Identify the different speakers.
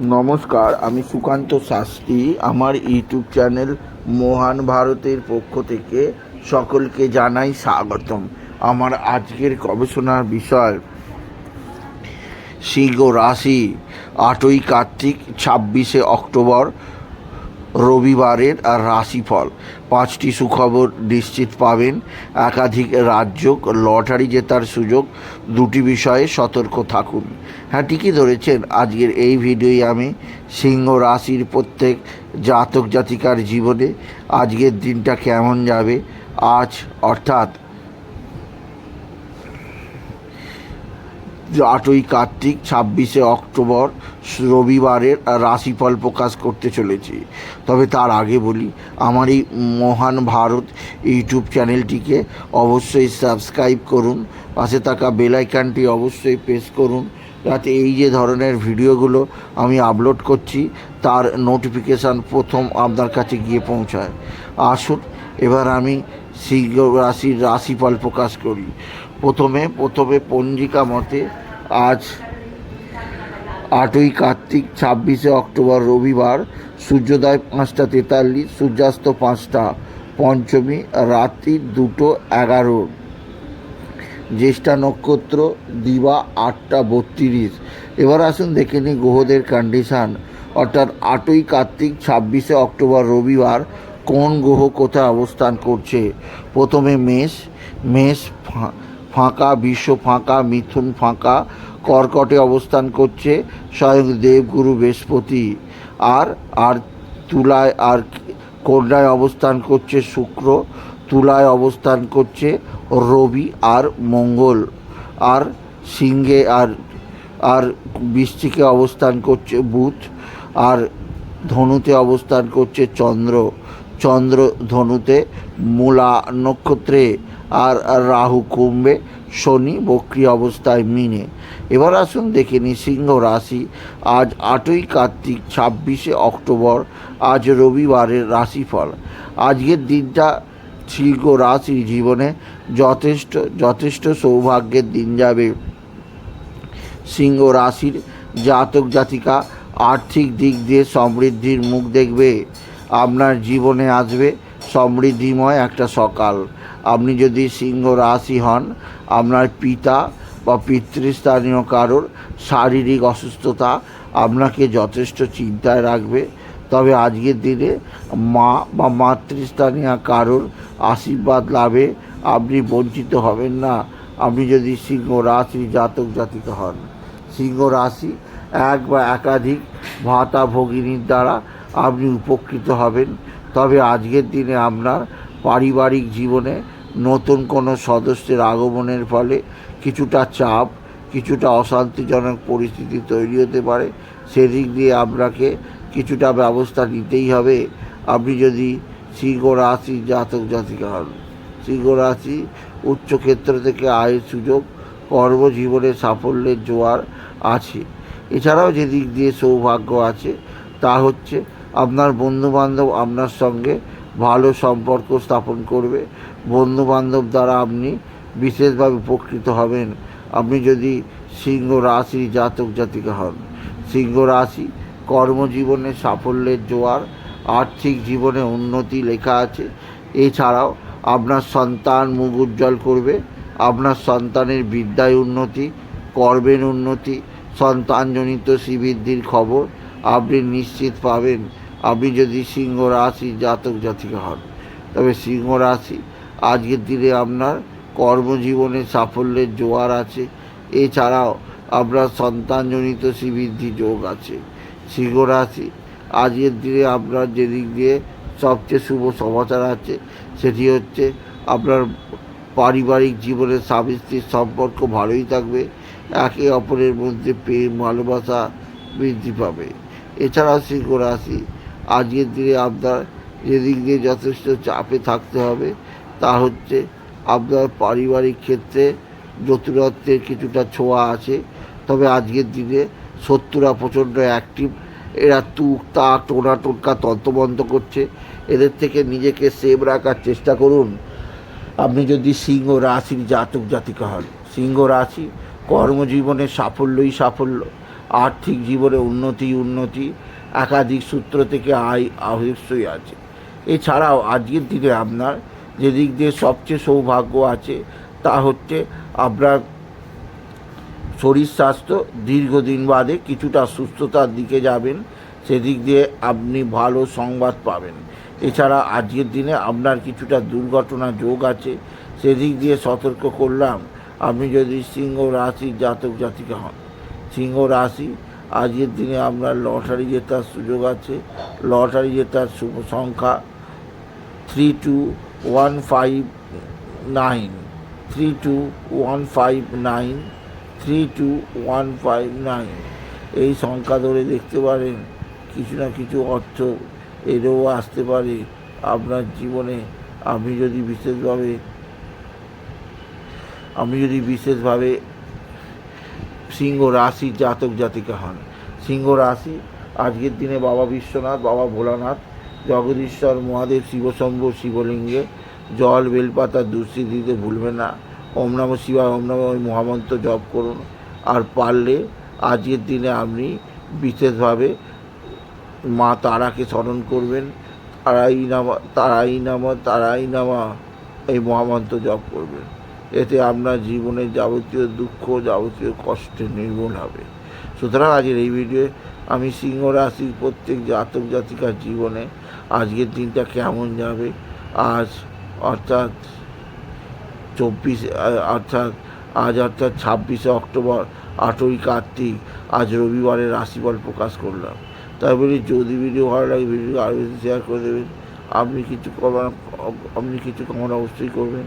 Speaker 1: নমস্কার, আমি সুকান্ত শাস্ত্রী। আমার ইউটিউব চ্যানেল মহান ভারতের পক্ষ থেকে সকলকে জানাই স্বাগতম। আমার আজকের গবেষণার বিষয়, সিংহ রাশি আটই কার্তিক ছাব্বিশে অক্টোবর। রবিবারের রাশিফল। পাঁচটি সুখবর নিশ্চিত পাবেন। একাধিক রাজ্য লটারি জেতার সুযোগ, দুটি বিষয়ে সতর্ক থাকুন। হ্যাঁ ঠিকই ধরেছেন, আজকের এই ভিডিওই আমি সিংহ রাশির প্রত্যেক জাতক জাতিকার জীবনে আজকের দিনটা কেমন যাবে, আজ অর্থাৎ আটই কার্তিক ছাব্বিশে অক্টোবর রবিবারের রাশিফল প্রকাশ করতে চলেছি। তবে তার আগে বলি, আমার এই মহান ভারত ইউটিউব চ্যানেলটিকে অবশ্যই সাবস্ক্রাইব করুন, পাশে থাকা বেলাইকানটি অবশ্যই প্রেস করুন, যাতে এই যে ধরনের ভিডিওগুলো আমি আপলোড করছি, তার নোটিফিকেশান প্রথম আপনার কাছে গিয়ে পৌঁছায়। আসুন, এবার আমি শীঘ্র রাশির রাশিফল প্রকাশ করি। প্রথমে প্রথমে পঞ্জিকা মতে আজ আটই কার্তিক, ছাব্বিশে অক্টোবর রবিবার, সূর্যোদয় পাঁচটা তেতাল্লিশ, সূর্যাস্ত পাঁচটা পঞ্চমী, রাত্রি দুটো এগারো। জ্যেষ্ঠা নক্ষত্র, দিবা আটটা বত্রিশ। এবার আসুন দেখে নিই গ্রহদের কন্ডিশান অর্থাৎ আটই কার্তিক, ছাব্বিশে অক্টোবর রবিবার কোন গ্রহ কোথায় অবস্থান করছে? প্রথমে মেষ মেষ ফাঁকা, বিশ্ব ফাঁকা, মিথুন ফাঁকা, কর্কটে অবস্থান করছে স্বয়ং দেবগুরু বৃহস্পতি। আর আর তুলায়, আর কন্যায় অবস্থান করছে শুক্র, তুলায় অবস্থান করছে রবি আর মঙ্গল। আর সিংহে, আর আর বৃষ্টিকে অবস্থান করছে বুধ, আর ধনুতে অবস্থান করছে চন্দ্র। চন্দ্র ধনুতে মূলা নক্ষত্রে। আর রাহু কুম্ভে শনি বক্রি অবস্থায় মিনে। এবার আসুন দেখে নিই সিংহ রাশি। আজ আটই কার্তিক ছাব্বিশে অক্টোবর, আজ রবিবারের রাশিফল। আজকের দিনটা সিংহ রাশির জীবনে যথেষ্ট যথেষ্ট সৌভাগ্যের দিন যাবে। সিংহ রাশির জাতক জাতিকা আর্থিক দিক দিয়ে সমৃদ্ধির মুখ দেখবে। আপনার জীবনে আসবে সমৃদ্ধিময় একটা সকাল। আপনি যদি সিংহ রাশি হন, আপনার পিতা বা পিতৃস্থানীয় কারোর শারীরিক অসুস্থতা আপনাকে যথেষ্ট চিন্তায় রাখবে। তবে আজকের দিনে মা বা মাতৃস্থানীয় কারোর আশীর্বাদ লাভে আপনি বঞ্চিত হবেন না। আপনি যদি সিংহ রাশি জাতক জাতিকা হন, সিংহ রাশি এক বা একাধিক ভাতা ভগিনীর দ্বারা আপনি উপকৃত হবেন। তবে আজকের দিনে আপনার পারিবারিক জীবনে নতুন কোনো সদস্যের আগমনের ফলে কিছুটা চাপ, কিছুটা অশান্তিজনক পরিস্থিতি তৈরি হতে পারে। সেদিক দিয়ে আপনাকে কিছুটা ব্যবস্থা নিতেই হবে। আপনি যদি সিংহ রাশি জাতক জাতিকা হন সিংহ রাশি উচ্চক্ষেত্র থেকে আয়ের সুযোগ, কর্মজীবনে সাফল্যের জোয়ার আছে। এছাড়াও যে দিক দিয়ে সৌভাগ্য আছে, তা হচ্ছে আপনার বন্ধুবান্ধব আপনার সঙ্গে ভালো সম্পর্ক স্থাপন করবে। বন্ধুবান্ধব দ্বারা আপনি বিশেষভাবে উপকৃত হবেন। আপনি যদি সিংহ রাশি জাতক জাতিকা হন, সিংহ রাশি কর্মজীবনে সাফল্যের জোয়ার, আর্থিক জীবনে উন্নতি লেখা আছে। এছাড়াও আপনার সন্তান মুখ উজ্জ্বল করবে, আপনার সন্তানের বিদ্যায় উন্নতি, কর্মের উন্নতি, সন্তানজনিত শ্রীবৃদ্ধির খবর আপনি নিশ্চিত পাবেন। আপনি যদি সিংহ রাশি জাতক জাতিকা হন, তবে সিংহ রাশি আজকের দিনে আপনার কর্মজীবনে সাফল্যের জোয়ার আছে। এছাড়াও আপনার সন্তানজনিত শ্রীবৃদ্ধি যোগ আছে। সিংহ রাশি আজকের দিনে আপনার যেদিক দিয়ে সবচেয়ে শুভ সমাচার আছে, সেটি হচ্ছে আপনার পারিবারিক জীবনে স্বামী স্ত্রীর সম্পর্ক ভালোই থাকবে। একে অপরের মধ্যে প্রেম, ভালোবাসা বৃদ্ধি পাবে। এছাড়াও সিংহ রাশি আজকের দিনে আপনার যেদিক দিয়ে যথেষ্ট চাপে থাকতে হবে, তা হচ্ছে আপনার পারিবারিক ক্ষেত্রে জটিলত্বের কিছুটা ছোঁয়া আছে। তবে আজকের দিনে শত্রুরা প্রচণ্ড অ্যাক্টিভ এরা তুক তাক, টোনা টোটকা তন্ত্রবন্ত করছে। এদের থেকে নিজেকে সেভ রাখার চেষ্টা করুন। আপনি যদি সিংহ রাশির জাতক জাতিকা হন, সিংহ রাশি কর্মজীবনে সাফল্যই সাফল্য, আর্থিক জীবনে উন্নতি উন্নতি একাধিক সূত্র থেকে আয় অবশ্যই আছে। এছাড়াও আজকের দিনে আপনার যে দিক দিয়ে সবচেয়ে সৌভাগ্য আছে, তা হচ্ছে আপনার শরীর স্বাস্থ্য দীর্ঘদিন বাদে কিছুটা সুস্থতার দিকে যাবেন, সেদিক দিয়ে আপনি ভালো সংবাদ পাবেন। এছাড়া আজকের দিনে আপনার কিছুটা দুর্ঘটনা যোগ আছে, সেদিক দিয়ে সতর্ক করলাম, আপনি যদি সিংহ রাশির জাতক জাতিকা হন, সিংহ রাশি আজকের দিনে আপনার লটারি জেতার সুযোগ আছে। লটারি জেতার সংখ্যা three two one five nine three two one five nine three two one five nine এই সংখ্যা ধরে দেখতে পারেন, কিছু না কিছু অর্থ এরও আসতে পারে। আপনার জীবনে আপনি যদি বিশেষভাবে আপনি যদি বিশেষভাবে সিংহ রাশি জাতক জাতিকা হন। সিংহ রাশি, আজকের দিনে বাবা বিশ্বনাথ, বাবা ভোলানাথ, জগদীশ্বর, মহাদেব, শিবশম্ভ, শিবলিঙ্গে, জল, বেলপাতা দুশ্রী দিতে ভুলবেন না। ওম নম শিবায়, ওম নম ওই মহামন্ত্র জপ করুন। আর পারলে আজকের দিনে আপনি বিশেষভাবে মা তারাকে স্মরণ করবেন। তারাই নামা তারাই নামা তারাই নামা, এই মহামন্ত্র জপ করবেন। এতে আপনার জীবনের যাবতীয় দুঃখ, যাবতীয় কষ্টে নির্মূল হবে। সুতরাং আজকের এই ভিডিওয়ে আমি সিংহ রাশির প্রত্যেক জাতক জাতিকার জীবনে আজকের দিনটা কেমন যাবে, আজ অর্থাৎ চব্বিশ, অর্থাৎ আজ অর্থাৎ ছাব্বিশে অক্টোবর আটই কার্তিক, আজ রবিবারের রাশিফল প্রকাশ করলাম। তাই বলি, যদি ভিডিও ভালো লাগে ভিডিও আরও বেশি শেয়ার করে দেবেন। আপনি কিছু কমান আপনি কিছু কমান অবশ্যই করবেন।